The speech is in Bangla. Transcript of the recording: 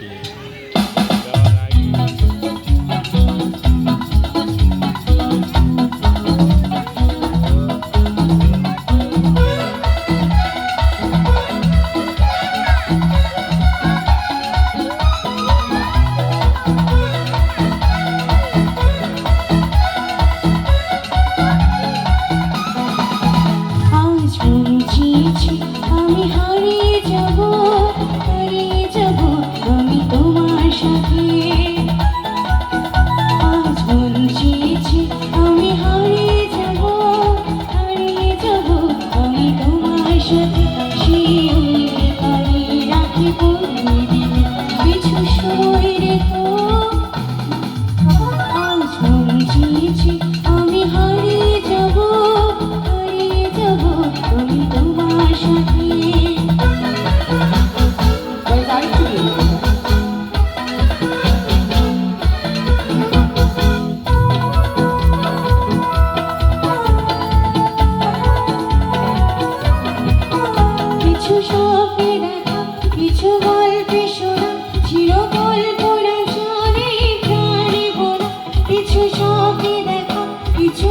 Rocky স্বপ্নে কিছু গল্পে কিছু দেখা কিছু